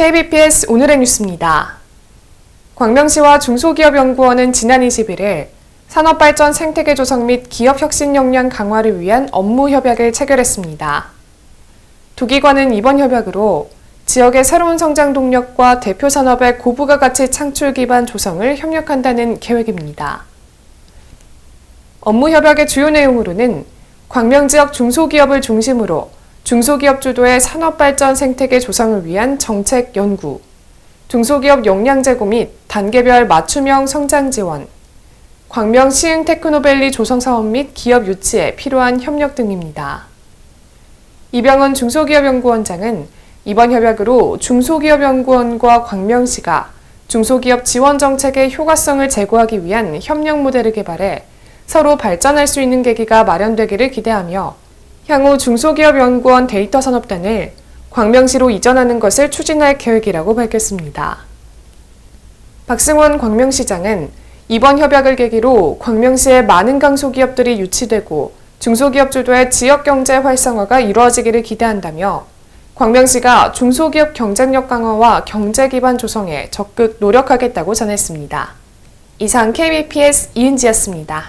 KBPS 오늘의 뉴스입니다. 광명시와 중소기업연구원은 지난 21일 산업발전 생태계 조성 및 기업 혁신 역량 강화를 위한 업무 협약을 체결했습니다. 두 기관은 이번 협약으로 지역의 새로운 성장 동력과 대표 산업의 고부가 가치 창출 기반 조성을 협력한다는 계획입니다. 업무 협약의 주요 내용으로는 광명 지역 중소기업을 중심으로 중소기업 주도의 산업발전 생태계 조성을 위한 정책 연구, 중소기업 역량 제고 및 단계별 맞춤형 성장 지원, 광명 시흥 테크노밸리 조성 사업 및 기업 유치에 필요한 협력 등입니다. 이병헌 중소기업연구원장은 이번 협약으로 중소기업연구원과 광명시가 중소기업 지원 정책의 효과성을 제고하기 위한 협력 모델을 개발해 서로 발전할 수 있는 계기가 마련되기를 기대하며 향후 중소기업연구원 데이터 산업단을 광명시로 이전하는 것을 추진할 계획이라고 밝혔습니다. 박승원 광명시장은 이번 협약을 계기로 광명시에 많은 강소기업들이 유치되고 중소기업 주도의 지역 경제 활성화가 이루어지기를 기대한다며 광명시가 중소기업 경쟁력 강화와 경제 기반 조성에 적극 노력하겠다고 전했습니다. 이상 KBPS 이은지였습니다.